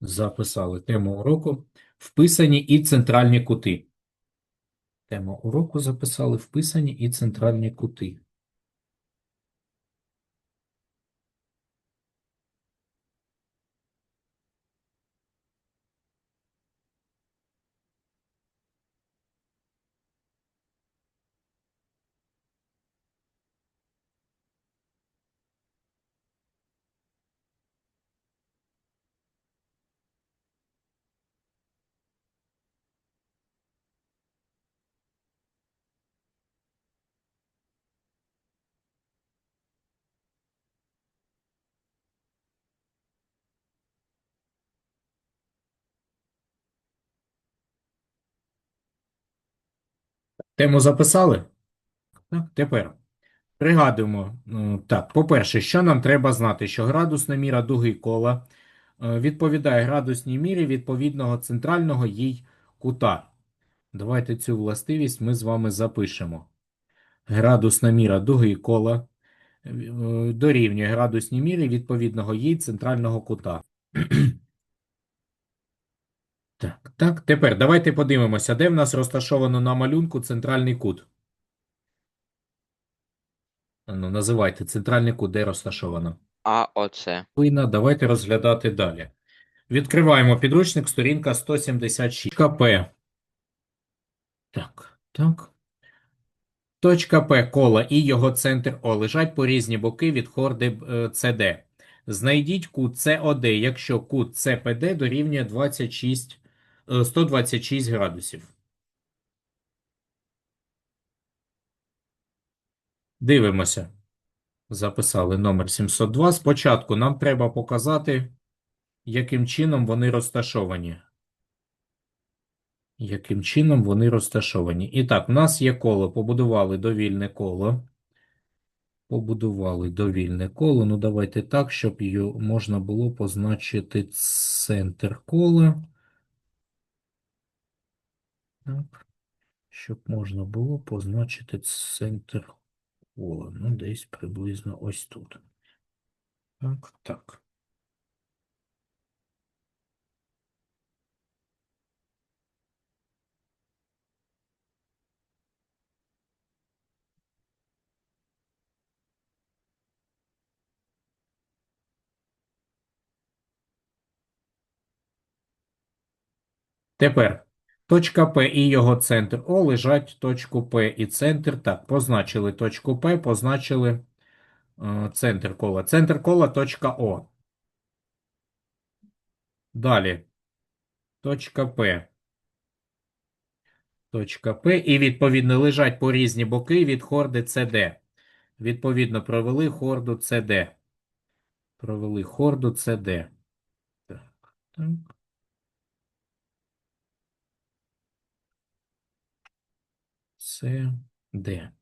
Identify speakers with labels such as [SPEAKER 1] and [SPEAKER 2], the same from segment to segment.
[SPEAKER 1] Записали тему уроку. Вписані і центральні кути. Тема уроку записали вписані і центральні кути. Тему записали? Так, тепер пригадуємо. ну, Так, по-перше, що нам треба знати? Що градусна міра дуги кола е, відповідає градусній мірі відповідного центрального їй кута. Давайте цю властивість ми з вами запишемо. Градусна міра дуги кола е, дорівнює градусній мірі відповідного їй центрального кута. Так, так. Тепер давайте подивимося, де в нас розташовано на малюнку центральний кут. Ну, називайте центральний кут, де розташовано.
[SPEAKER 2] А оце.
[SPEAKER 1] Давайте розглядати далі. Відкриваємо підручник, сторінка 176. Точка П. Так, так. Точка П кола і його центр О лежать по різні боки від хорди е, СД. Знайдіть кут СОД, якщо кут СПД дорівнює 26, е, 126 градусів. Дивимося. Записали номер 702. Спочатку нам треба показати, яким чином вони розташовані. Яким чином вони розташовані. І так, в нас є коло. Побудували довільне коло. Побудували довільне коло. Ну, давайте так, щоб його можна було позначити центр кола. Так. Щоб можна було позначити центр кола. Ну, десь приблизно ось тут. Так, так. Тепер точка П і його центр О лежать точку П і центр. Так, позначили точку П, позначили е, центр кола. Центр кола точка О. Далі. Точка П. Точка П. І відповідно лежать по різні боки від хорди СД. Відповідно, провели хорду СД. Провели хорду СД. Так, так. Це Д.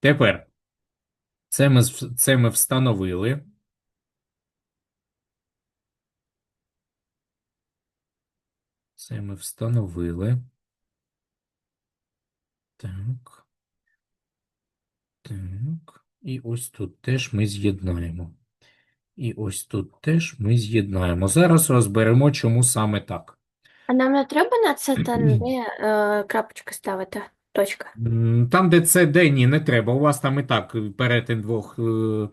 [SPEAKER 1] Тепер це ми, це ми встановили. Це ми встановили. Так. Так. І ось тут теж ми з'єднаємо. І ось тут теж ми з'єднаємо. Зараз розберемо, чому саме так.
[SPEAKER 3] А нам не треба на це там, де е, крапочка ставити? Точка.
[SPEAKER 1] М, Там, де це де, ні, не треба. У вас там і так е, перетин двох, е,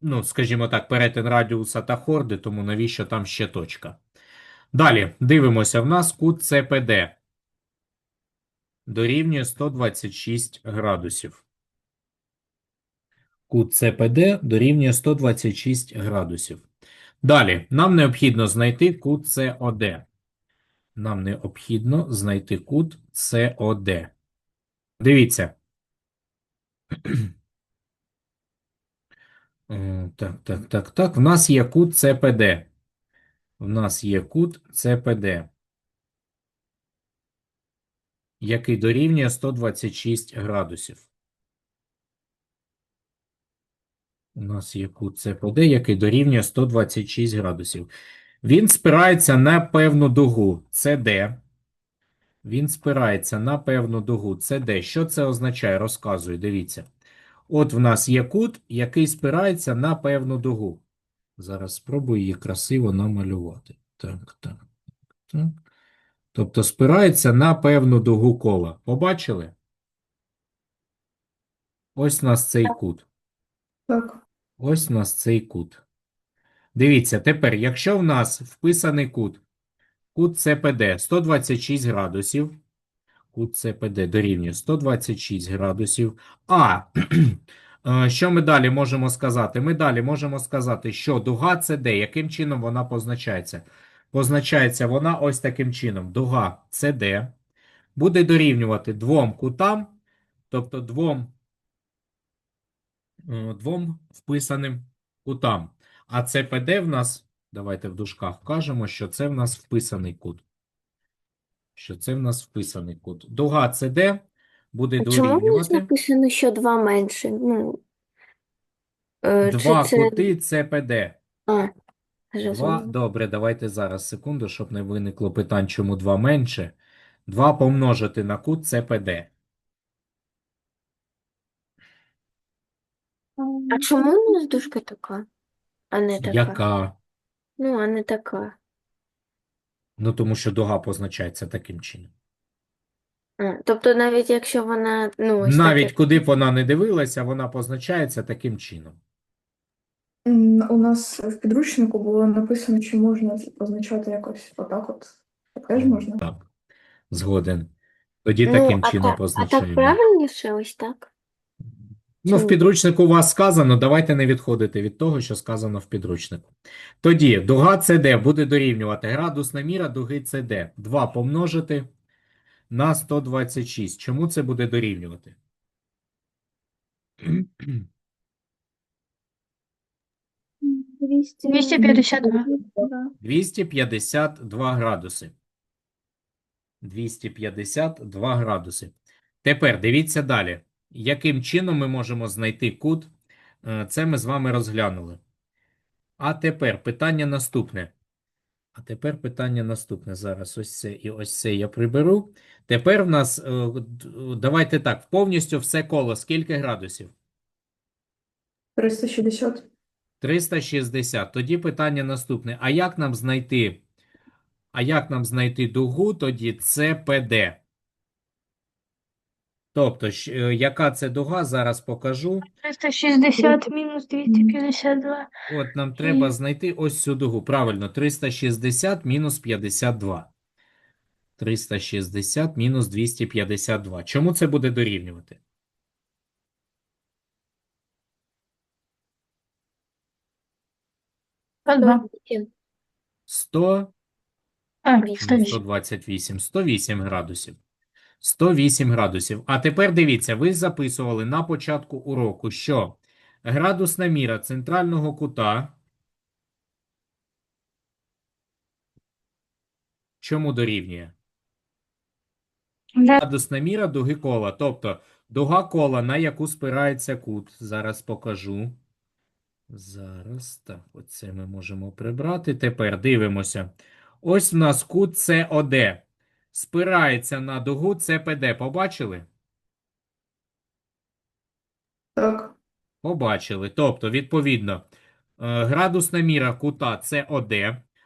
[SPEAKER 1] ну, скажімо так, перетин радіуса та хорди, тому навіщо там ще точка? Далі, дивимося, в нас кут ЦПД дорівнює 126 градусів. Кут ЦПД дорівнює 126 градусів. Далі, нам необхідно знайти кут СОД. Нам необхідно знайти кут СОД. Дивіться. Е, Так, так, так, так. В нас є кут ЦПД. В нас є кут ЦПД, який дорівнює 126 градусів. У нас є кут ЦПД, який дорівнює 126 градусів. Він спирається на певну дугу CD. Він спирається на певну дугу CD. Що це означає? Розказую, дивіться. От в нас є кут, який спирається на певну дугу. Зараз спробую її красиво намалювати. Так, так, так. Тобто спирається на певну дугу кола. Побачили? Ось у нас цей кут.
[SPEAKER 2] Так.
[SPEAKER 1] Ось у нас цей кут. Дивіться, тепер, якщо в нас вписаний кут, кут ЦПД 126 градусів, кут ЦПД дорівнює 126 градусів. А, е, що ми далі можемо сказати? Ми далі можемо сказати, що дуга ЦД, яким чином вона позначається? Позначається вона ось таким чином. Дуга ЦД буде дорівнювати двом кутам, тобто двом е, двом вписаним кутам. А ЦПД в нас, давайте в дужках вкажемо, що це в нас вписаний кут. Що це в нас вписаний кут. Дуга ЦД буде
[SPEAKER 3] А чому в нас
[SPEAKER 1] дорівнювати
[SPEAKER 3] написано, що два менше? Ну, е, чи
[SPEAKER 1] два
[SPEAKER 3] це...
[SPEAKER 1] кути ЦПД.
[SPEAKER 3] А,
[SPEAKER 1] Два.
[SPEAKER 3] зрозуміло.
[SPEAKER 1] Добре, давайте зараз секунду, щоб не виникло питань, чому два менше. Два помножити на кут ЦПД.
[SPEAKER 3] А чому у нас дужка така, а не така?
[SPEAKER 1] Яка?
[SPEAKER 3] Ну, а не така.
[SPEAKER 1] Ну, тому що дуга позначається таким чином.
[SPEAKER 3] А, тобто навіть якщо вона, ну, ось
[SPEAKER 1] Навіть
[SPEAKER 3] таке.
[SPEAKER 1] куди б вона не дивилася, вона позначається таким чином.
[SPEAKER 2] М, У нас в підручнику було написано, що можна це позначати якось отак от. Так теж можна?
[SPEAKER 1] Так, згоден. Тоді
[SPEAKER 3] Ну,
[SPEAKER 1] таким
[SPEAKER 3] а
[SPEAKER 1] чином
[SPEAKER 3] так, а
[SPEAKER 1] позначаємо.
[SPEAKER 3] так правильніше ось так?
[SPEAKER 1] Ну, в підручнику у вас сказано, давайте не відходити від того, що сказано в підручнику. Тоді дуга ЦД буде дорівнювати градусна міра дуги ЦД. 2 помножити на 126. Чому це буде дорівнювати?
[SPEAKER 4] 252.
[SPEAKER 1] 252 градуси. 252 градуси. Тепер дивіться далі. Яким чином ми можемо знайти кут? Е, Це ми з вами розглянули. А тепер питання наступне. А тепер питання наступне. Зараз ось це і ось це я приберу. Тепер в нас, е, давайте так, повністю все коло. Скільки градусів?
[SPEAKER 2] 360.
[SPEAKER 1] 360. Тоді питання наступне. А як нам знайти? А як нам знайти дугу тоді ЦПД? Тобто, щ- е, яка це дуга, зараз покажу.
[SPEAKER 4] 360 мінус 252.
[SPEAKER 1] От нам треба знайти ось цю дугу. Правильно, 360 мінус 52. 360 мінус 252. Чому це буде дорівнювати?
[SPEAKER 4] Два.
[SPEAKER 1] 100
[SPEAKER 4] А,
[SPEAKER 3] Вісім.
[SPEAKER 4] 108.
[SPEAKER 1] 128, 108 градусів. 108 градусів. А тепер дивіться, ви записували на початку уроку, що градусна міра центрального кута чому дорівнює? Градусна міра дуги кола. Тобто дуга кола, на яку спирається кут. Зараз покажу. Зараз, так, оце ми можемо прибрати. Тепер дивимося. Ось в нас кут СОД. Спирається на дугу ЦПД. Побачили?
[SPEAKER 2] Так.
[SPEAKER 1] Побачили. Тобто, відповідно, е, градусна міра кута СОД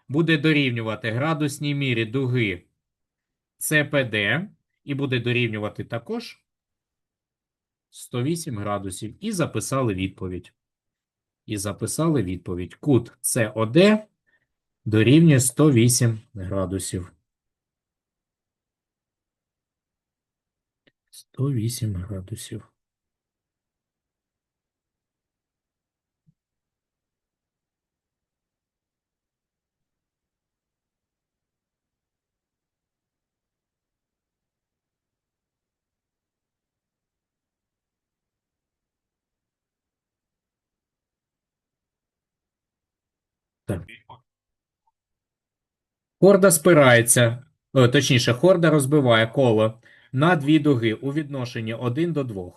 [SPEAKER 1] буде дорівнювати градусній мірі дуги ЦПД і буде дорівнювати також 108 градусів. І записали відповідь. І записали відповідь. Кут СОД дорівнює 108 градусів. 108 градусів. Так. Хорда спирається, точніше, хорда розбиває коло на дві дуги у відношенні 1 до 2.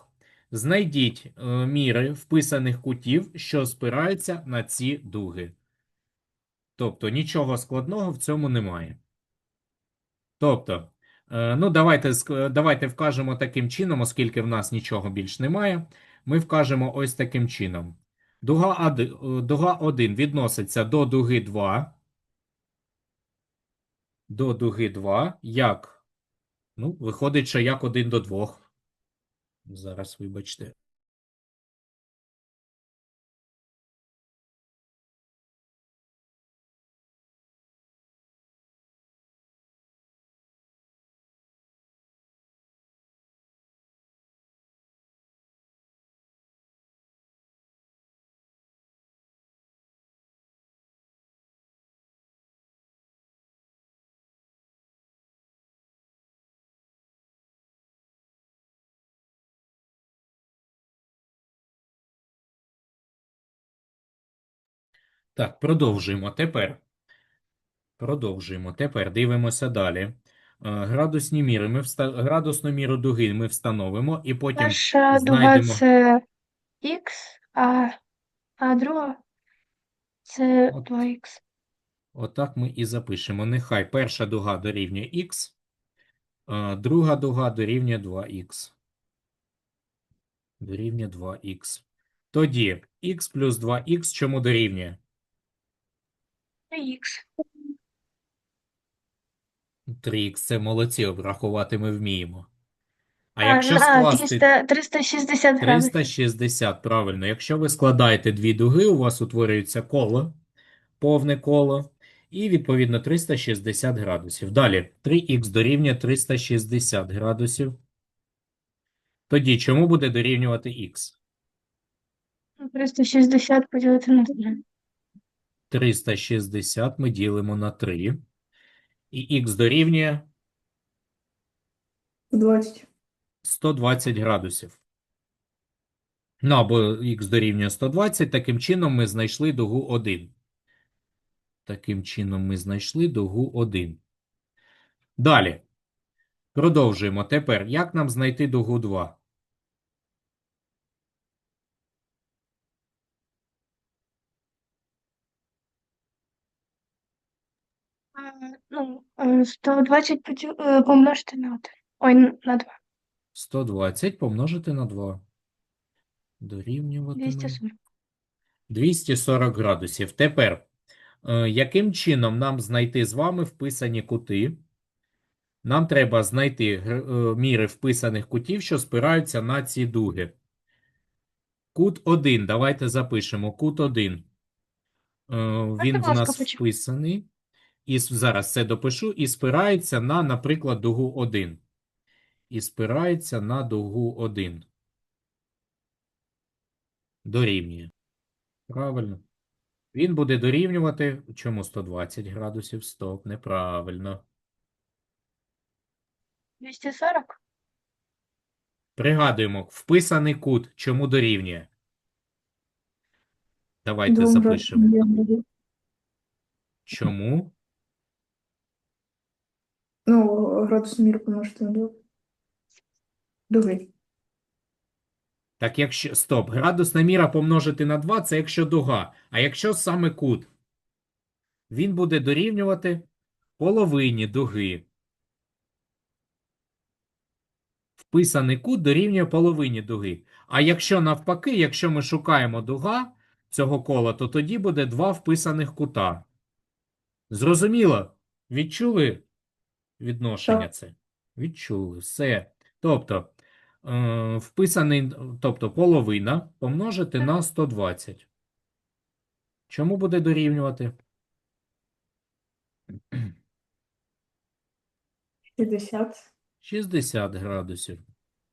[SPEAKER 1] Знайдіть е, міри вписаних кутів, що спираються на ці дуги. Тобто нічого складного в цьому немає. Тобто, е, ну давайте, давайте вкажемо таким чином, оскільки в нас нічого більш немає, ми вкажемо ось таким чином. Дуга 1, дуга 1 відноситься до дуги 2. До дуги 2 як? Ну, виходить, що як один до двох. Зараз, вибачте. Так, продовжуємо. Тепер. Продовжуємо. Тепер дивимося далі. Е, Градусні міри. Ми вста... Градусну міру дуги ми встановимо і потім
[SPEAKER 4] дуга
[SPEAKER 1] знайдемо.
[SPEAKER 4] це х, а, а друга це
[SPEAKER 1] От.
[SPEAKER 4] 2х.
[SPEAKER 1] Отак ми і запишемо. Нехай перша дуга дорівнює х, а друга дуга дорівнює 2х. Дорівнює 2х. Тоді х плюс 2х чому дорівнює?
[SPEAKER 4] 3х.
[SPEAKER 1] 3х це молодці, обрахувати ми вміємо. А якщо скласти
[SPEAKER 4] 300, 360 градусів.
[SPEAKER 1] 360, правильно. Якщо ви складаєте дві дуги, у вас утворюється коло, повне коло, і відповідно 360 градусів. Далі 3х дорівнює 360 градусів. Тоді чому буде дорівнювати х?
[SPEAKER 4] 360 поділити на 3.
[SPEAKER 1] 360 ми ділимо на 3. І х дорівнює
[SPEAKER 2] 20.
[SPEAKER 1] 120 градусів. Ну, або х дорівнює 120, таким чином ми знайшли дугу 1. Таким чином ми знайшли дугу 1. Далі. Продовжуємо. Тепер, як нам знайти дугу 2?
[SPEAKER 4] А, Ну, е, 120 е, помножити на 1. Ой, на 2.
[SPEAKER 1] 120 помножити на 2. Дорівнюватиме
[SPEAKER 4] 240.
[SPEAKER 1] 240 градусів. Тепер, е, яким чином нам знайти з вами вписані кути? Нам треба знайти е, міри вписаних кутів, що спираються на ці дуги. Кут 1. Давайте запишемо. Кут 1. Е, Він в нас вписаний. І зараз це допишу. І спирається на, наприклад, дугу 1. І спирається на дугу 1. Дорівнює. Правильно. Він буде дорівнювати. Чому 120 градусів? Стоп, неправильно.
[SPEAKER 4] 240?
[SPEAKER 1] Пригадуємо, вписаний кут чому дорівнює? Давайте запишемо. Чому?
[SPEAKER 2] Ну, градус міру помножити на 2. Дуги.
[SPEAKER 1] Так якщо... Стоп. Градусна міра помножити на 2 – це якщо дуга. А якщо саме кут? Він буде дорівнювати половині дуги. Вписаний кут дорівнює половині дуги. А якщо навпаки, якщо ми шукаємо дуга цього кола, то тоді буде два вписаних кута. Зрозуміло? Відчули відношення
[SPEAKER 2] Так.
[SPEAKER 1] це? Відчули. Все. Тобто, е, вписаний, тобто половина помножити на 120. Чому буде дорівнювати?
[SPEAKER 2] 60.
[SPEAKER 1] 60 градусів.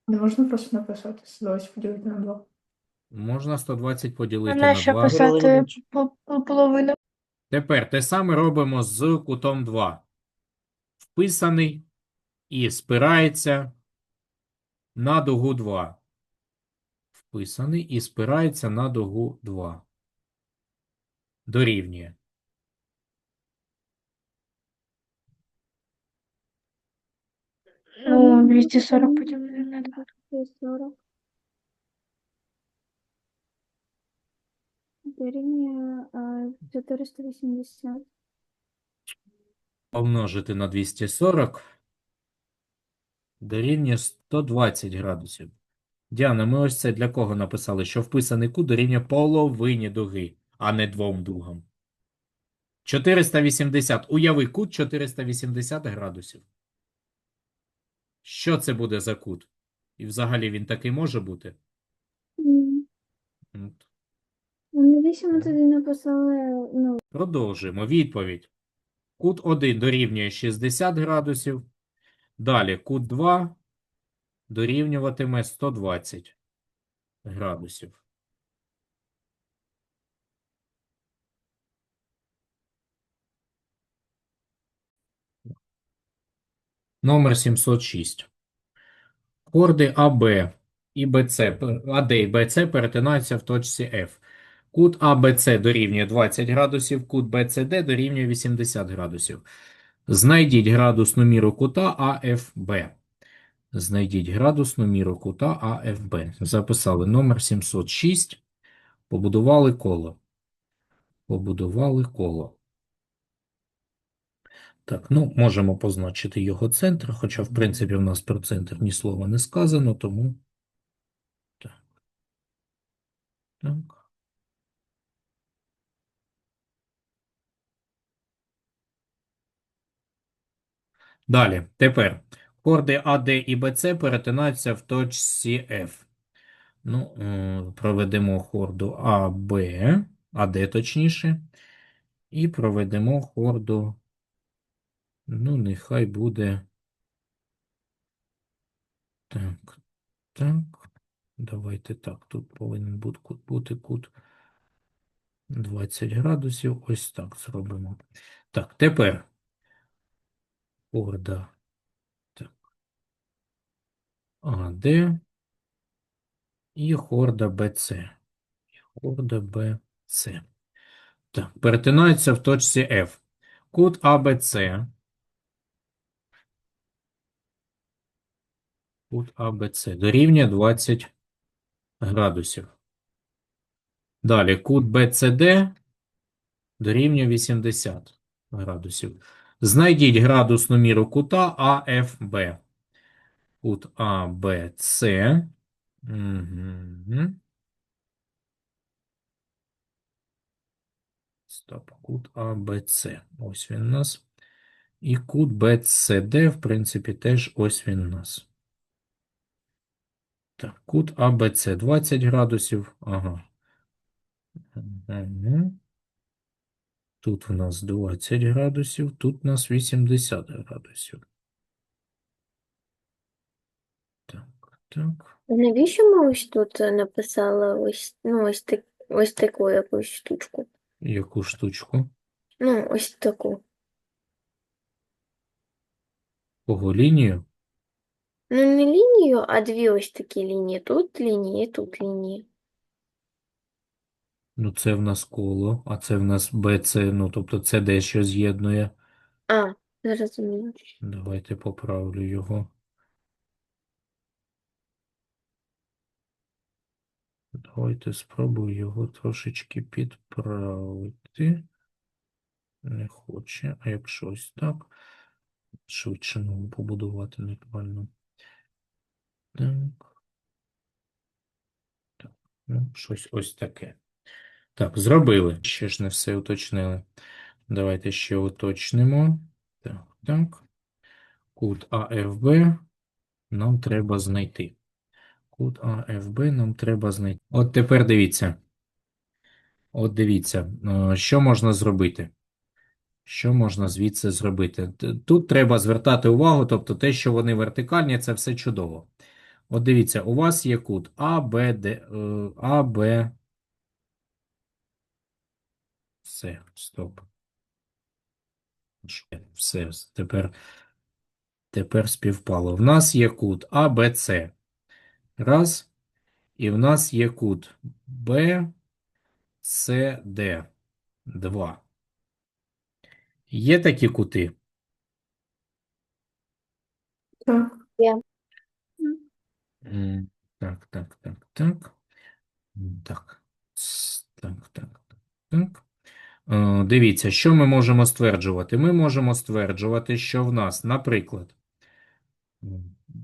[SPEAKER 2] Не можна просто написати 120 поділити на 2.
[SPEAKER 1] Можна 120 поділити на
[SPEAKER 4] нащо
[SPEAKER 1] 2.
[SPEAKER 4] писати по- по- половину?
[SPEAKER 1] Тепер те саме робимо з кутом 2. Вписаний і спирається на дугу 2. Вписаний і спирається на дугу 2. Дорівнює.
[SPEAKER 4] Ну, 240 поділити на 2.
[SPEAKER 3] 240. Дорівнює е, 480.
[SPEAKER 1] Помножити на 240 дорівнює 120 градусів. Діана, ми ось це для кого написали? Що вписаний кут дорівнює половині дуги, а не двом дугам. 480. Уяви кут 480 градусів. Що це буде за кут? І взагалі він такий може бути? От.
[SPEAKER 5] Навіщо ми тоді написали, ну,
[SPEAKER 1] Продовжуємо. Відповідь. Кут 1 дорівнює 60 градусів. Далі кут 2 дорівнюватиме 120 градусів. Номер 706. Хорди АБ і БЦ, АД і БЦ перетинаються в точці F. Кут АБЦ дорівнює 20 градусів, кут БЦД дорівнює 80 градусів. Знайдіть градусну міру кута АФБ. Знайдіть градусну міру кута АФБ. Записали номер 706. Побудували коло. Побудували коло. Так, ну, можемо позначити його центр, хоча, в принципі, в нас про центр ні слова не сказано, тому. Так. Так. Далі, тепер хорди АД і БЦ перетинаються в точці F. Ну, е, проведемо хорду АБ, АД точніше, і проведемо хорду, ну, нехай буде. Так, так. Давайте так, тут повинен бути кут, бути кут 20 градусів. Ось так зробимо. Так, тепер хорда. Так. АД і хорда БЦ. Хорда БЦ. Так, перетинаються в точці F. Кут АБЦ. Кут АБЦ дорівнює 20 градусів. Далі кут БЦД дорівнює 80 градусів. Знайдіть градусну міру кута АФБ. Кут АБЦ. Угу. Стоп, кут АБЦ. Ось він у нас. І кут БЦД, в принципі, теж ось він у нас. Так, кут АБЦ 20 градусів. Ага. Мгм. Тут у нас 20 градусів, тут у нас 80 градусів. Так, так.
[SPEAKER 3] Навіщо ми ось тут написали ось, ну, ось, так, ось таку якусь штучку?
[SPEAKER 1] Яку штучку?
[SPEAKER 3] Ну, ось таку.
[SPEAKER 1] Кого лінію?
[SPEAKER 3] Ну, не лінію, а дві ось такі лінії. Тут лінії, тут лінії.
[SPEAKER 1] Ну, це в нас коло, а це в нас БЦ, ну, тобто це дещо з'єднує.
[SPEAKER 3] А, зрозуміло.
[SPEAKER 1] Давайте поправлю його. Давайте спробую його трошечки підправити. Не хоче, а якщо ось так, швидше ну, побудувати нормально. Так. Так, ну, щось ось таке. Так, зробили. Ще ж не все уточнили. Давайте ще уточнимо. Так, так. Кут АФБ нам треба знайти. Кут АФБ нам треба знайти. От тепер дивіться. От дивіться, е, що можна зробити? Що можна звідси зробити? Тут треба звертати увагу, тобто те, що вони вертикальні, це все чудово. От дивіться, у вас є кут А, Б, Д, е, А, Б, все, стоп. Все, тепер, тепер співпало. В нас є кут А, Б, С. Раз. І в нас є кут Б, С, Д. Два. Є такі кути?
[SPEAKER 2] Так.
[SPEAKER 1] М, Так, так, так, так. Так. Так, так, так, так. Дивіться, що ми можемо стверджувати? Ми можемо стверджувати, що в нас, наприклад,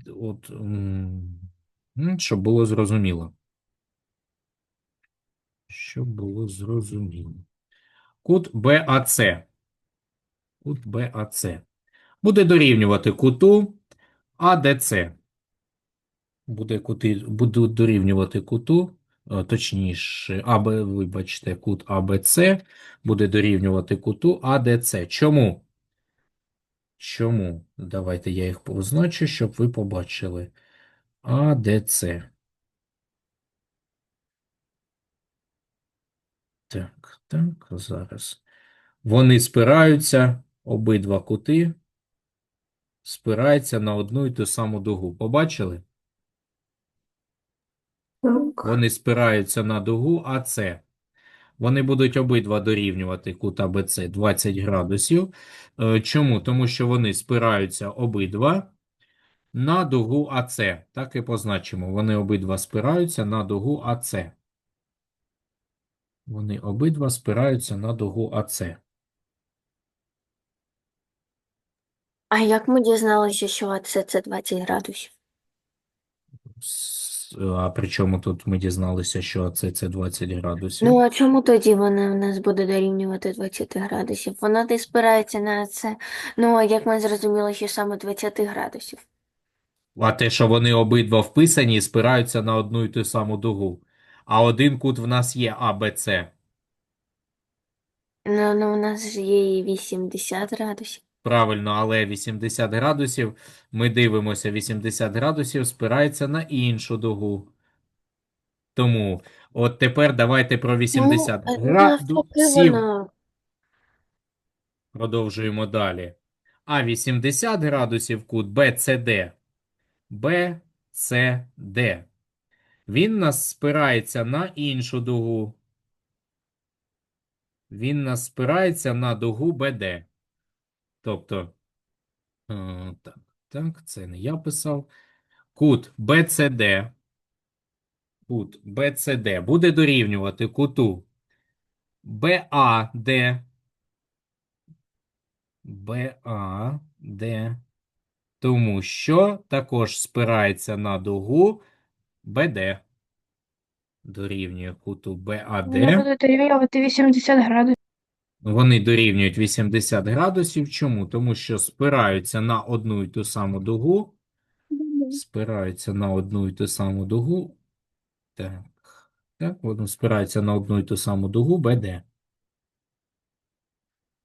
[SPEAKER 1] от, Щоб було зрозуміло. Щоб було зрозуміло. Кут БАЦ. Кут БАЦ. Буде дорівнювати куту АДЦ. Буде кути, буде дорівнювати куту, е, точніше, АБ, вибачте, кут АБЦ буде дорівнювати куту АДЦ. Чому? Чому? Давайте я їх позначу, щоб ви побачили. АДЦ. Так, так, зараз. Вони спираються, обидва кути спираються на одну і ту саму дугу. Побачили? Вони спираються на дугу АЦ. Вони будуть обидва дорівнювати кут АБЦ 20 градусів. Е, Чому? Тому що вони спираються обидва на дугу АЦ. Так і позначимо. Вони обидва спираються на дугу АЦ. Вони обидва спираються на дугу АЦ.
[SPEAKER 3] А як ми дізналися, що це, це 20 градусів?
[SPEAKER 1] А при чому тут ми дізналися, що АЦ це 20 градусів?
[SPEAKER 3] Ну, а чому тоді вона в нас буде дорівнювати 20 градусів? Вона десь спирається на це. Ну, а як ми зрозуміли, що саме 20 градусів?
[SPEAKER 1] А те, що вони обидва вписані і спираються на одну і ту саму дугу. А один кут в нас є АБЦ.
[SPEAKER 3] Ну, ну, у нас ж є і 80 градусів.
[SPEAKER 1] Правильно, але 80 градусів, ми дивимося, 80 градусів спирається на іншу дугу. Тому, от тепер давайте про 80
[SPEAKER 3] Ну, е,
[SPEAKER 1] градусів продовжуємо далі. А 80 градусів кут BCD. BCD. Він нас спирається на іншу дугу. Він нас спирається на дугу BD. Тобто, е, так, так, це не я писав. Кут BCD. Кут BCD буде дорівнювати куту BAD. BAD. Тому що також спирається на дугу BD. Дорівнює куту BAD.
[SPEAKER 4] Буде дорівнювати 80 градусів.
[SPEAKER 1] Вони дорівнюють 80 градусів. Чому? Тому що спираються на одну і ту саму дугу. Спираються на одну і ту саму дугу. Так. Так, воно спирається на одну і ту саму дугу БД.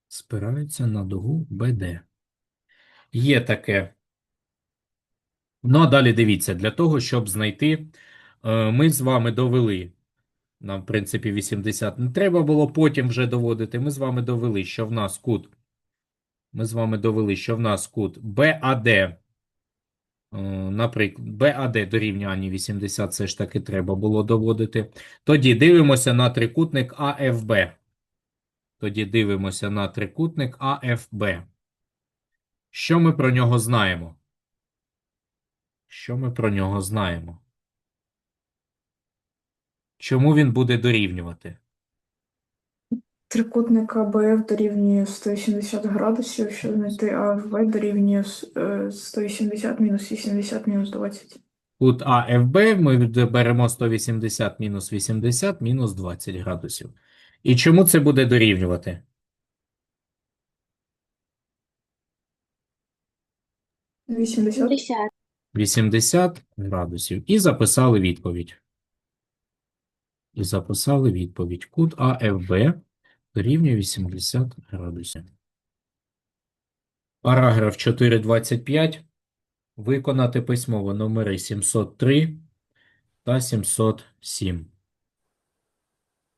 [SPEAKER 1] Спираються на дугу БД. Є таке. Ну, а далі дивіться, для того, щоб знайти, е, ми з вами довели. Нам, в принципі, 80 не треба було потім вже доводити. Ми з вами довели, що в нас кут. Ми з вами довели, що в нас кут БАД. Наприклад, БАД дорівнює Ані 80, це ж таки треба було доводити. Тоді дивимося на трикутник АФБ. Тоді дивимося на трикутник АФБ. Що ми про нього знаємо? Що ми про нього знаємо? Чому він буде дорівнювати?
[SPEAKER 2] Трикутник АБФ дорівнює 180 градусів, щоб знайти АФБ дорівнює е, 180 мінус 80 мінус 20.
[SPEAKER 1] Кут АФБ ми беремо 180 мінус 80 мінус 20 градусів. І чому це буде дорівнювати?
[SPEAKER 2] 80.
[SPEAKER 3] 80.
[SPEAKER 1] 80 градусів. І записали відповідь. І записали відповідь. Кут АФБ дорівнює 80 градусів. Параграф 4.25. Виконати письмово номери 703 та 707.